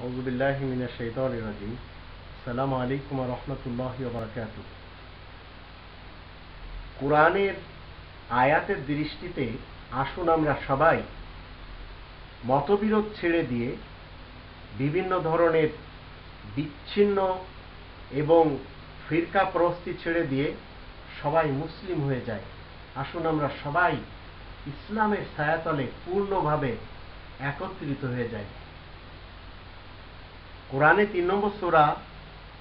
আউজুবিল্লাহি মিনা শৈতান রাজিম সালাম আলাইকুম রহমতুল্লাহ বারকাত কোরআনের আয়াতের দৃষ্টিতে আসুন আমরা সবাই মতবিরোধ ছেড়ে দিয়ে বিভিন্ন ধরনের বিচ্ছিন্ন এবং ফিরকা প্রস্তি ছেড়ে দিয়ে সবাই মুসলিম হয়ে যায়। আসুন আমরা সবাই ইসলামের ছায়াতলে পূর্ণভাবে একত্রিত হয়ে যায় কোরআনে তিন নম্বর সোরা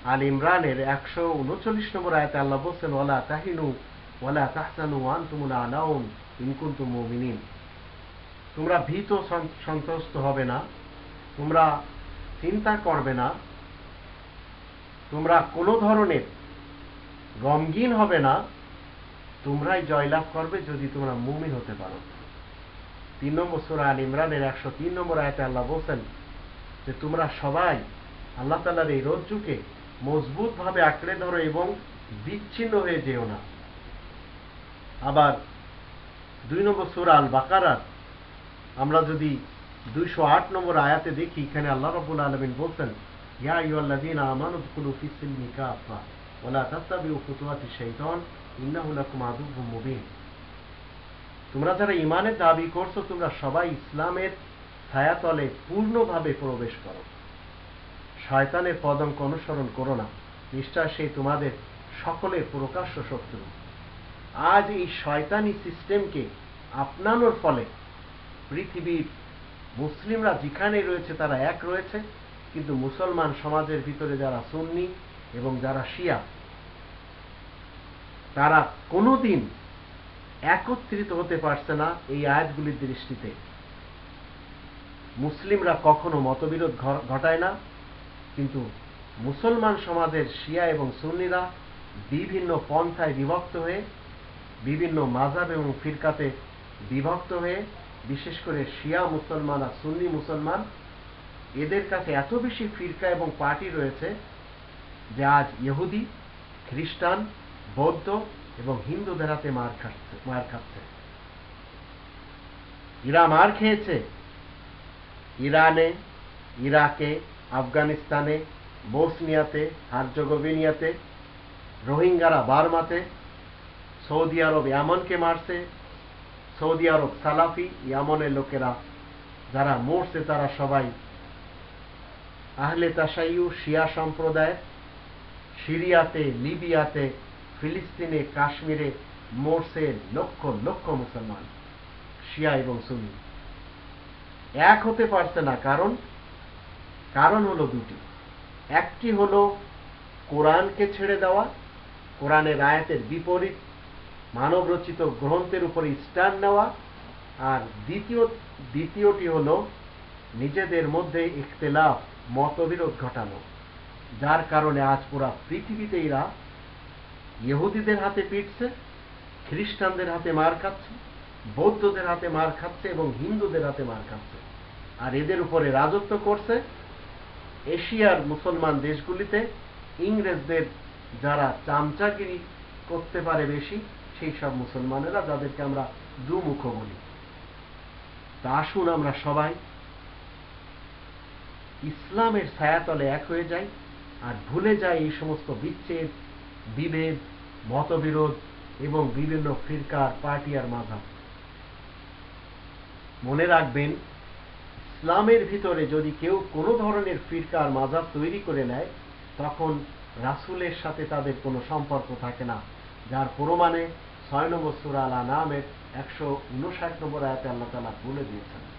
আল ইমরানের একশো উনচল্লিশ নম্বর আয়তে আল্লাহ বলছেন ওলা তাহিনু ওলা তাহসানু ওয়ান তুমুলা আলাউন ইনকুন্তু মুমিনিন। তোমরা ভীত সন- সন্ত্রস্ত হবে না, তোমরা চিন্তা করবে না, তোমরা কোনো ধরনের গমগীন হবে না, তোমরাই জয়লাভ করবে যদি তোমরা মুমিন হতে পারো। তিন নম্বর সুরা আল ইমরানের একশো তিন নম্বর আয়তে আল্লাহ বলছেন যে, তোমরা সবাই আল্লাহ তালার এই রজ্জুকে মজবুতভাবে আঁকড়ে ধরো এবং বিচ্ছিন্ন হয়ে যেও না। আবার দুই নম্বর সুরা আল বাকারার আমরা যদি দুইশো আট নম্বর আয়াতে দেখি, এখানে আল্লাহ রবুল আলমিন বলছেন, ইয়া ইউল্লাদিন আমানুদ ফিসিল কাফা ওলা তাত্তাবিউ ফুতুয়াতি শাইতান, ইন্নাহু লাকুম মুবিন। তোমরা যারা ইমানের দাবি করছ, তোমরা সবাই ইসলামের ছায়াতলে পূর্ণভাবে প্রবেশ করো। শয়তানের পদঙ্ক অনুসরণ করো না। নিশ্চয় সেই তোমাদের সকলের প্রকাশ্য শত্রু। আজ এই শয়তানি সিস্টেমকে আপনানোর ফলে পৃথিবীর মুসলিমরা যেখানে রয়েছে তারা এক রয়েছে, কিন্তু মুসলমান সমাজের ভিতরে যারা সুন্নি এবং যারা শিয়া, তারা কোনোদিন একত্রিত হতে পারছে না এই আয়াতগুলির দৃষ্টিতে। মুসলিমরা কখনো মতবিরোধ ঘটায় না। কিন্তু মুসলমান সমাজের শিয়া এবং সুন্নিরা বিভিন্ন পন্থায় বিভক্ত হয়ে, বিভিন্ন মাজাব এবং ফিরকাতে বিভক্ত হয়ে, বিশেষ করে শিয়া মুসলমান আর সুন্নি মুসলমান, এদের কাছে এত বেশি ফিরকা এবং পার্টি রয়েছে যে আজ ইহুদি, খ্রিস্টান, বৌদ্ধ এবং হিন্দুদের হাতে মার খাচ্ছে মার খাচ্ছে। ইরা মার খেয়েছে। ইরানে, ইরাকে আফগানিস্তানে, বোসনিয়াতে, হারজোগোভিনিয়াতে, রোহিঙ্গারা বার্মাতে, সৌদি আরব ইয়ামনকে মারছে, সৌদি আরব সালাফি ইয়ামনের লোকেরা যারা মরছে তারা সবাই আহলে তাসাইউ শিয়া সম্প্রদায় সিরিয়াতে, লিবিয়াতে, ফিলিস্তিনে, কাশ্মীরে মরছে লক্ষ লক্ষ মুসলমান, শিয়া এবং সুন্নি। এক হতে পারছে না, কারণ কারণ হলো দুটি। একটি হলো কোরআনকে ছেড়ে দেওয়া, কোরআনের আয়াতের বিপরীত মানবরচিত গ্রন্থের উপরে স্ট্যান্ড নেওয়া, আর দ্বিতীয়, দ্বিতীয়টি হলো নিজেদের মধ্যে ইখতলাফ, মতবিরোধ ঘটানো, যার কারণে আজ পুরা পৃথিবীতে এরা ইহুদিদের হাতে পিটছে, খ্রিস্টানদের হাতে মার খাচ্ছে, বৌদ্ধদের হাতে মার খাচ্ছে এবং হিন্দুদের হাতে মার খাচ্ছে। আর এদের উপরে রাজত্ব করছে এশিয়ার মুসলমান দেশগুলিতে ইংরেজদের যারা চামচাগিরি করতে পারে বেশি, সেই সব মুসলমানেরা যাদেরকে আমরা দুমুখ বলি। তা আসুন আমরা সবাই ইসলামের ছায়াতলে এক হয়ে যাই আর ভুলে যাই এই সমস্ত বিচ্ছেদ, বিভেদ, মতবিরোধ এবং বিভিন্ন ফিরকার, পার্টি আর মাঝাব। মনে রাখবেন ইসলামের ভিতরে যদি কেউ কোনো ধরনের ফিরকার, মাজার তৈরি করে নেয়, তখন রাসুলের সাথে তাদের কোনো সম্পর্ক থাকে না। যার প্রমাণে ছয় নম্বর সুরা আলা নামের একশো উনষাট নম্বর আয়াতে আল্লাহ তালা বলে দিয়েছেন।